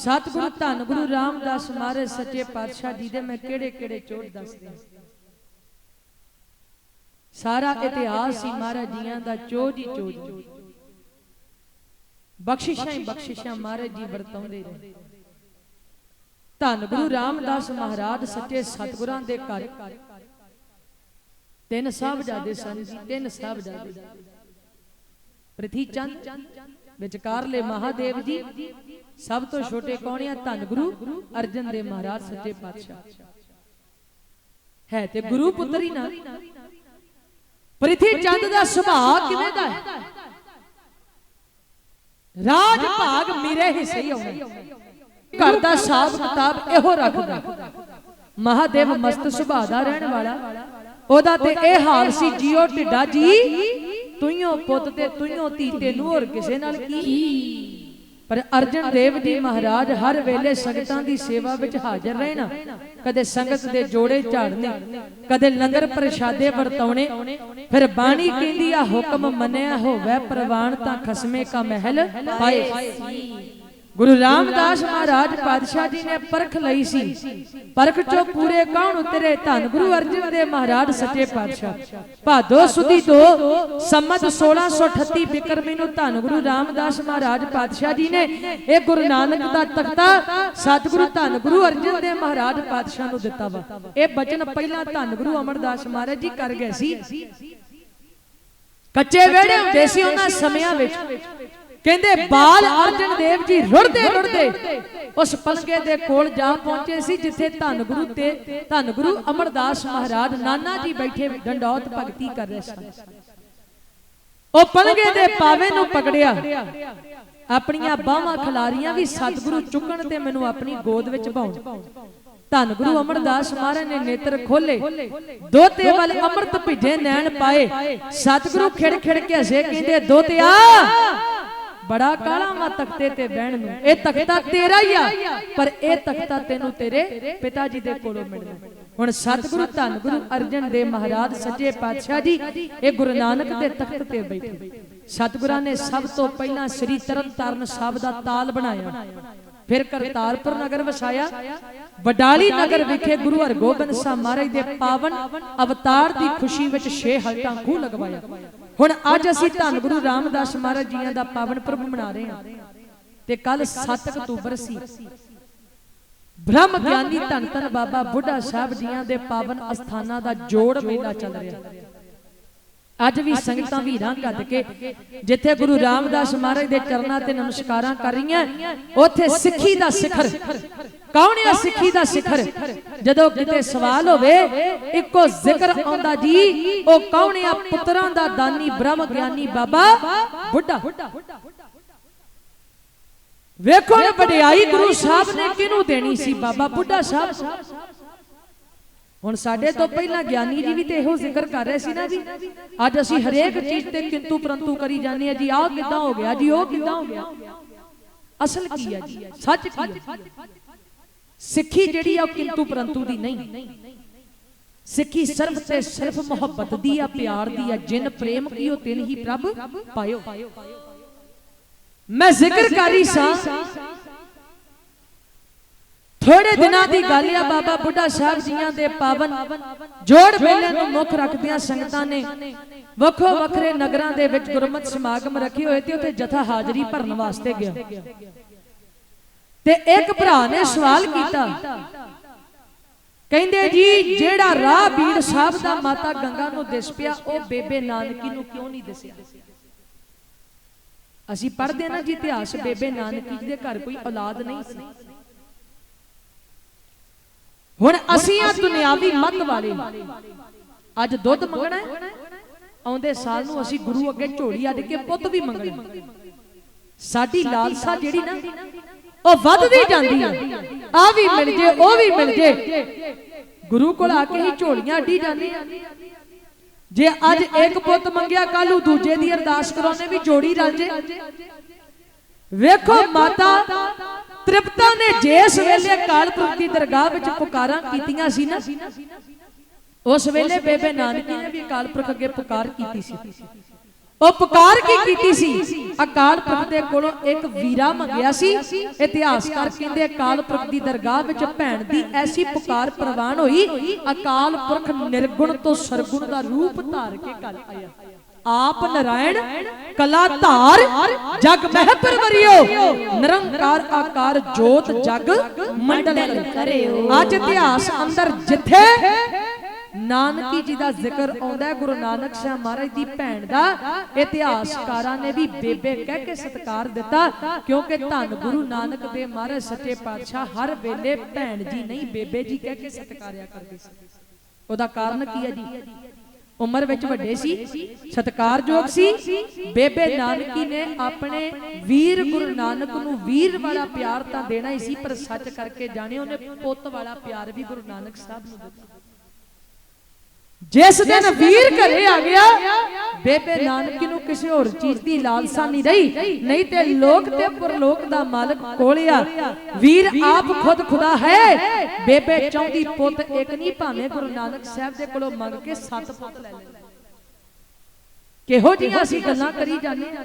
ਸਤਿਗੁਰੂ ਧੰਨ ਗੁਰੂ ਰਾਮਦਾਸ ਮਹਾਰਾਜ, ਸੱਚੇ ਪਾਤਸ਼ਾਹ ਜੀ ਦੇ ਮੈਂ ਕਿਹੜੇ ਕਿਹੜੇ ਚੋਟ ਦੱਸਦੇ ਸਾਰਾ ਇਤਿਹਾਸ ਹੀ ਮਹਾਰਾਜ ਜੀਆਂ ਦਾ ਚੋਜ ਹੀ ਚੋਜ ਬਖਸ਼ਿਸ਼ਾਂ ਹੀ ਬਖਸ਼ਿਸ਼ਾਂ ਮਹਾਰਾਜ ਜੀ ਵਰਤਾਉਂਦੇ ਰਹੇ। ਧੰਨ ਗੁਰੂ ਰਾਮਦਾਸ ਮਹਾਰਾਜ, ਸੱਚੇ ਸਤਿਗੁਰਾਂ ਦੇ ਘਰ। ਤਿੰਨ ਸਾਹਿਬਜ਼ਾਦੇ ਸਨ ਜੀ, ਤਿੰਨ ਸਾਹਿਬਜ਼ਾਦੇ। ਪ੍ਰਿਥੀ ਚੰਦ, ਵਿਚਕਾਰਲੇ ਮਹਾਦੇਵ ਜੀ ਸਭ ਤੋਂ ਛੋਟੇ ਕੌਣ ਆ? ਧੰਨ ਗੁਰੂ ਅਰਜਨ ਦੇ ਮਹਾਰਾਜ, ਸੱਚੇ ਪਾਤਸ਼ਾਹ। ਹੈ ਤੇ ਗੁਰੂ ਪੁੱਤਰ ਹੀ ਨਾ। ਪ੍ਰਿਥੀ ਚੰਦ ਦਾ ਸੁਭਾਅ ਕਿਵੇਂ ਦਾ ਹੈ? ਰਾਜ ਭਾਗ ਮੇਰੇ ਹੀ ਆਉਣਾ। ਘਰ ਦਾ ਹਿਸਾਬ ਕਿਤਾਬ ਇਹੋ ਰੱਖਦਾ। ਮਹਾਦੇਵ ਮਸਤ ਸੁਭਾਅ ਦਾ ਰਹਿਣ ਵਾਲਾ। ਉਹਦਾ ਤੇ ਇਹ ਹਾਲ ਸੀ, ਜੀਓ ਢਿੱਡਾ ਜੀ, ਤੁਈਓ ਪੁੱਤ ਤੇ ਤੁਈਓ ਧੀ ਤੈਨੂੰ ਹੋਰ ਕਿਸੇ ਨਾਲ ਕੀ? ਪਰ ਅਰਜਨ ਦੇਵ ਜੀ ਮਹਾਰਾਜ ਹਰ ਵੇਲੇ ਸੰਗਤਾਂ ਦੀ ਸੇਵਾ ਵਿੱਚ ਹਾਜ਼ਰ ਰਹੇ ਨਾ ਕਦੇ ਸੰਗਤ ਦੇ ਜੋੜੇ ਝਾੜਨੇ, ਕਦੇ ਲੰਗਰ ਪ੍ਰਸ਼ਾਦੇ ਵਰਤਾਉਣੇ, ਫਿਰ ਬਾਣੀ ਕਹਿੰਦੀ ਆ ਹੁਕਮ ਮੰਨਿਆ ਹੋਵੇ ਪ੍ਰਵਾਨ ਤਾਂ ਖਸਮੇ ਕਾ ਮਹਿਲ ਪਾਏ। ਗੁਰੂ ਰਾਮਦਾਸ ਮਹਾਰਾਜ ਪਾਤਸ਼ਾਹ ਜੀ ਨੇ ਪਰਖ ਲਈ ਸੀ। ਪਰਖ ਚੋਂ ਪੂਰੇ ਕੌਣ ਉਤਰੇ? ਧੰਨ ਗੁਰੂ ਅਰਜਨ ਦੇਵ ਮਹਾਰਾਜ, ਸੱਚੇ ਪਾਤਸ਼ਾਹ। ਭਾਦੋ ਸੁਦੀ ਤੋਂ ਸੰਮਤ 1638 ਬਿਕਰਮੀ ਨੂੰ ਧੰਨ ਗੁਰੂ ਰਾਮਦਾਸ ਮਹਾਰਾਜ ਪਾਤਸ਼ਾਹ ਜੀ ਨੇ ਇਹ ਗੁਰੂ ਨਾਨਕ ਦਾ ਤਖਤਾ ਸਤਿਗੁਰੂ ਧੰਨ ਗੁਰੂ ਅਰਜਨ ਦੇਵ ਮਹਾਰਾਜ ਪਾਤਸ਼ਾਹ ਨੂੰ ਦਿੱਤਾ ਵਾ। ਇਹ ਬਚਨ ਪਹਿਲਾਂ ਧੰਨ ਗੁਰੂ ਅਮਰਦਾਸ ਮਹਾਰਾਜ ਜੀ ਕਰ ਗਏ ਸੀ। ਕੱਚੇ ਵਿਹੜੇ ਹੁੰਦੇ ਸੀ ਉਹਨਾਂ ਸਮਿਆਂ ਵਿੱਚ। ਕਹਿੰਦੇ ਬਾਲ ਅਰਜਨ ਦੇਵ ਜੀ ਰੁੜਦੇ ਰੁੜਦੇ ਉਸ ਪਲਕੇ ਦੇ ਕੋਲ ਜਾ ਪਹੁੰਚੇ ਸੀ ਜਿੱਥੇ ਧੰਨ ਗੁਰੂ ਤੇ ਧੰਨ ਗੁਰੂ ਅਮਰਦਾਸ ਮਹਾਰਾਜ ਨਾਨਾ ਜੀ ਬੈਠੇ ਡੰਡੌਤ ਭਗਤੀ ਕਰ ਰਹੇ ਸਨ। ਉਹ ਪਲਕੇ ਦੇ ਪਾਵੇ ਨੂੰ ਪਕੜਿਆ। ਆਪਣੀਆਂ ਬਾਹਾਂ ਖਿਲਾਰੀਆਂ ਵੀ ਸਤਿਗੁਰੂ ਚੁੱਕਣ ਤੇ ਮੈਨੂੰ ਆਪਣੀ ਗੋਦ ਵਿੱਚ ਪਾਉਣ ਧੰਨ ਗੁਰੂ ਅਮਰਦਾਸ ਮਹਾਰਾਜ ਨੇ ਨੇਤਰ ਖੋਲੇ ਦੋਤੇ ਵੱਲ ਅੰਮ੍ਰਿਤ ਭਿੱਜੇ ਨੈਣ ਪਾਏ। ਸਤਿਗੁਰੂ ਖਿੜ ਖਿੜ ਕੇ ਹੱਸੇ ਕਹਿੰਦੇ ਦੋਤਿਆ ਬੜਾ ਕਾਲਾ ਮਾ ਤਖਤੇ ਤੇ ਬਹਿਣ ਨੂੰ। ਇਹ ਤਖਤਾ ਤੇਰਾ ਹੀ ਆ, ਪਰ ਇਹ ਤਖਤਾ ਤੈਨੂੰ ਤੇਰੇ ਪਿਤਾ ਜੀ ਦੇ ਕੋਲੋਂ ਮਿਲਣਾ। ਹੁਣ ਸਤਿਗੁਰੂ ਧੰਨ ਗੁਰੂ ਅਰਜਨ ਦੇਵ ਮਹਾਰਾਜ ਸੱਚੇ ਪਾਤਸ਼ਾਹ ਜੀ, ਇਹ ਗੁਰੂ ਨਾਨਕ ਦੇ ਤਖਤ ਤੇ ਬੈਠੇ। ਸਤਿਗੁਰਾਂ ਨੇ ਸਭ ਤੋਂ ਪਹਿਲਾਂ ਸ੍ਰੀ ਤਰਨਤਾਰਨ ਸਾਹਿਬ ਦਾ ਤਾਲ ਬਣਾਇਆ। ਫਿਰ ਕਰਤਾਰਪੁਰ ਨਗਰ ਵਸਾਇਆ। ਵਡਾਲੀ ਨਗਰ ਵਿਖੇ ਗੁਰੂ ਹਰਗੋਬਿੰਦ ਸਾਹਿਬ ਮਹਾਰਾਜ ਦੇ ਪਾਵਨ ਅਵਤਾਰ ਦੀ ਖੁਸ਼ੀ ਵਿੱਚ ਛੇ ਹਲਟਾਂ ਖੂਹ ਲਗਵਾਇਆ। ਹੁਣ ਅੱਜ ਅਸੀਂ ਧੰਨ ਗੁਰੂ ਰਾਮਦਾਸ ਮਹਾਰਾਜ ਜੀਆਂ ਦਾ ਪਾਵਨ ਪੁਰਬ ਮਨਾ ਰਹੇ ਹਾਂ। ਤੇ ਕੱਲ 7 ਅਕਤੂਬਰ ਸੀ ਬ੍ਰਹਮ ਗਿਆਨੀ ਧੰਨ ਧੰਨ ਬਾਬਾ ਬੁੱਢਾ ਸਾਹਿਬ ਜੀਆਂ ਦੇ ਪਾਵਨ ਅਸਥਾਨਾਂ ਦਾ ਜੋੜ ਮੇਲਾ ਚੱਲ ਰਿਹਾ। ਅੱਜ ਵੀ ਸੰਗਤਾਂ ਵੀਰਾਂ ਕੱਢ ਕੇ ਜਿੱਥੇ ਗੁਰੂ ਰਾਮਦਾਸ ਮਹਾਰਾਜ ਦੇ ਚਰਨਾਂ ਤੇ ਨਮਸਕਾਰਾਂ ਕਰ ਰਹੀਆਂ ਉੱਥੇ ਸਿੱਖੀ ਦਾ ਸਿਖਰ। ਕੌਣ ਹੈ ਸਿੱਖੀ ਦਾ ਸਿਖਰ? ਜਦੋਂ ਕਿਤੇ ਸਵਾਲ ਹੋਵੇ, ਇੱਕੋ ਜ਼ਿਕਰ ਆਉਂਦਾ ਜੀ, ਉਹ ਕੌਣ ਹੈ ਪੁੱਤਰਾਂ ਦਾ ਦਾਨੀ ਬ੍ਰਹਮ ਗਿਆਨੀ ਬਾਬਾ? ਬੁੱਢਾ। ਵੇਖੋ ਇਹ ਵਡਿਆਈ ਗੁਰੂ ਸਾਹਿਬ ਨੇ ਕਿਹਨੂੰ ਦੇਣੀ ਸੀ, ਬਾਬਾ ਬੁੱਢਾ ਸਾਹਿਬ? ਹੁਣ ਸਾਡੇ ਤੋਂ ਪਹਿਲਾਂ ਗਿਆਨੀ ਜੀ ਵੀ ਤੇ ਇਹੋ ਜ਼ਿਕਰ ਕਰ ਰਹੇ ਸੀ ਨਾ ਜੀ। ਅੱਜ ਅਸੀਂ ਹਰੇਕ ਚੀਜ਼ ਤੇ ਕਿੰਤੂ ਪਰੰਤੂ ਕਰੀ ਜਾਂਦੇ ਆ ਜੀ, ਆਹ ਕਿੱਦਾਂ ਹੋ ਗਿਆ ਜੀ, ਉਹ ਕਿੱਦਾਂ ਹੋ ਗਿਆ? ਅਸਲ ਕੀ ਹੈ ਜੀ? ਸੱਚ ਕੀ ਹੈ? ਸਿੱਖੀ ਜਿਹੜੀ ਆ ਉਹ ਕਿੰਤੂ ਪਰੰਤੂ ਦੀ ਨਹੀਂ। ਸਿੱਖੀ ਸਿਰਫ ਤੇ ਸਿਰਫ ਮੁਹੱਬਤ ਦੀ ਆ, ਪਿਆਰ ਦੀ ਆ, ਜਿਨ ਪ੍ਰੇਮ ਕੀਓ ਤਿਨ ਹੀ ਪ੍ਰਭ ਪਾਇਓ। ਮੈਂ ਜ਼ਿਕਰ ਕਰੀ ਸਾਂ। ਥੋੜੇ ਦਿਨਾਂ ਦੀ ਗੱਲ ਆ, ਬਾਬਾ ਬੁੱਢਾ ਸਾਹਿਬ ਜੀਆਂ ਦੇ ਪਾਵਨ ਜੋੜ ਮੇਲੇ ਨੂੰ ਮੁੱਖ ਰੱਖਦਿਆਂ ਸੰਗਤਾਂ ਨੇ ਵੱਖੋ ਵੱਖਰੇ ਨਗਰਾਂ ਦੇ ਵਿੱਚ ਗੁਰਮਤ ਸਮਾਗਮ ਰੱਖੇ ਹੋਏ ਤੇ ਉੱਥੇ ਜਥਾ ਹਾਜ਼ਰੀ ਭਰਨ ਵਾਸਤੇ ਗਿਆ। ਤੇ ਇੱਕ ਭਰਾ ਨੇ ਸਵਾਲ ਕੀਤਾ। ਕਹਿੰਦੇ ਜੀ ਜਿਹੜਾ ਰਾਹ ਬੀੜ ਸਾਹਿਬ ਦਾ ਮਾਤਾ ਗੰਗਾ ਨੂੰ ਦਿਸ ਪਿਆ ਉਹ ਬੇਬੇ ਨਾਨਕੀ ਨੂੰ ਕਿਉਂ ਨਹੀਂ ਦਿਸਿਆ? ਅਸੀਂ ਪੜ੍ਹਦੇ ਨਾ ਜੀ ਇਤਿਹਾਸ ਬੇਬੇ ਨਾਨਕੀ ਜੀ ਦੇ ਘਰ ਕੋਈ ਔਲਾਦ ਨਹੀਂ ਸੀ। ਹੁਣ ਅਸੀਂ ਆ ਦੁਨਿਆਵੀ ਮੱਤ ਵਾਲੇ। ਅੱਜ ਦੁੱਧ ਮੰਗਣਾ ਆਉਂਦੇ ਸਾਲ ਨੂੰ ਅਸੀਂ ਗੁਰੂ ਅੱਗੇ ਝੋਲੀ ਅੱਡ ਕੇ ਪੁੱਤ ਵੀ ਮੰਗਣਾ। ਸਾਡੀ ਲਾਲਸਾ ਜਿਹੜੀ ਨਾ ਉਹ ਵੱਧਦੀ ਜਾਂਦੀ ਆ ਆ ਵੀ ਮਿਲ ਜੇ, ਉਹ ਵੀ ਮਿਲ ਜੇ। ਗੁਰੂ ਕੋਲ ਆ ਕੇ ਹੀ ਝੋਲੀਆਂ ਅੱਡੀ ਜਾਂਦੀਆਂ। ਜੇ ਅੱਜ ਇੱਕ ਪੁੱਤ ਮੰਗਿਆ ਕੱਲ ਦੂਜੇ ਦੀ ਅਰਦਾਸ ਕਰਾਉਣੇ ਵੀ ਜੋੜੀ ਰਲ ਜੇ। ਵੇਖੋ ਮਾਤਾ ਤ੍ਰਿਪਤਾ ਨੇ ਜਿਸ ਵੇਲੇ ਕਾਲਪੁਰਖ ਦੀ ਦਰਗਾਹ ਵਿੱਚ ਪੁਕਾਰਾਂ ਕੀਤੀਆਂ ਸੀ ਨਾ। ਉਸ ਵੇਲੇ ਬੇਬੇ ਨਾਨਕੀ ਨੇ ਵੀ ਕਾਲਪੁਰਖ ਅੱਗੇ ਪੁਕਾਰ ਕੀਤੀ ਸੀ। ਉਹ ਪੁਕਾਰ ਕੀ ਕੀਤੀ ਸੀ? ਅਕਾਲ ਪੁਰਖ ਦੇ ਕੋਲੋਂ ਇੱਕ ਵੀਰਾ ਮੰਗਿਆ ਸੀ। ਇਤਿਹਾਸਕਾਰ ਕਹਿੰਦੇ ਅਕਾਲ ਪੁਰਖ ਦੀ ਦਰਗਾਹ ਵਿੱਚ ਭੈਣ ਦੀ ਐਸੀ ਪੁਕਾਰ ਪ੍ਰਵਾਨ ਹੋਈ। ਅਕਾਲ ਪੁਰਖ ਨਿਰਗੁਣ ਤੋਂ ਸਰਗੁਣ ਦਾ ਰੂਪ ਧਾਰ ਕੇ ਘਰ ਆਇਆ। ਆਪ ਨਰਾਇਣ ਕਲਾ ਧਾਰ ਜਗ ਮਹਿ ਪਰਵਰਿਓ ਨਿਰੰਕਾਰ ਆਕਾਰ ਜੋਤ ਜਗ ਮੰਡਲ ਕਰਿਓ। ਅੱਜ ਇਤਿਹਾਸ ਅੰਦਰ ਜਿੱਥੇ ਨਾਨਕੀ ਜੀ ਦਾ ਜ਼ਿਕਰ ਆਉਂਦਾ ਗੁਰੂ ਨਾਨਕ ਸ਼ਾਹ ਮਹਾਰਾਜ ਦੀ ਭੈਣ ਦਾ। ਇਤਿਹਾਸਕਾਰਾਂ ਨੇ ਵੀ ਬੇਬੇ ਕਹਿ ਕੇ ਸਤਿਕਾਰ ਦਿੱਤਾ, ਕਿਉਂਕਿ ਧੰਨ ਗੁਰੂ ਨਾਨਕ ਦੇ ਮਹਾਰਾਜ, ਸੱਚੇ ਪਾਤਸ਼ਾਹ ਹਰ ਵੇਲੇ ਭੈਣ ਜੀ ਨਹੀਂ, ਬੇਬੇ ਜੀ ਕਹਿ ਕੇ ਸਤਿਕਾਰਿਆ ਕਰਦੇ ਸੀ। ਉਹਦਾ ਕਾਰਨ ਕੀ ਹੈ ਜੀ? ਉਮਰ ਵਿੱਚ ਵੱਡੇ ਸੀ, ਸਤਿਕਾਰਯੋਗ ਸੀ। ਬੇਬੇ ਨਾਨਕੀ ਨੇ ਆਪਣੇ ਵੀਰ ਗੁਰੂ ਨਾਨਕ ਨੂੰ ਵੀਰ ਵਾਲਾ ਪਿਆਰ ਤਾਂ ਦੇਣਾ ਹੀ ਸੀ, ਪਰ ਸੱਚ ਕਰਕੇ ਜਾਣੇ ਉਹਨੇ ਪੁੱਤ ਵਾਲਾ ਪਿਆਰ ਵੀ ਗੁਰੂ ਨਾਨਕ ਸਾਹਿਬ ਨੂੰ ਦਿੱਤਾ। ਜਿਸ ਦਿਨ ਵੀਰ ਘਰੇ ਆ ਗਿਆ ਬੇਬੇ ਨਾਨਕੀ ਨੂੰ ਕਿਸੇ ਹੋਰ ਚੀਜ਼ ਦੀ ਲਾਲਸਾ ਨਹੀਂ ਰਹੀ ਨਹੀਂ ਤੇ ਲੋਕ ਤੇ ਪਰਲੋਕ ਦਾ ਮਾਲਕ ਕੋਲਿਆ ਵੀਰ ਆਪ ਖੁਦ ਖੁਦਾ ਹੈ। ਬੇਬੇ ਚਾਹੁੰਦੀ ਪੁੱਤ ਇੱਕ ਨਹੀਂ ਭਾਵੇਂ ਗੁਰੂ ਨਾਨਕ ਸਾਹਿਬ ਦੇ ਕੋਲੋਂ ਮੰਗ ਕੇ ਸੱਤ ਪੁੱਤ ਲੈ ਲੈ ਕਿਹੋ ਜੀਆਂ ਅਸੀਂ ਗੱਲਾਂ ਕਰੀ ਜਾਂਦੇ ਹਾਂ।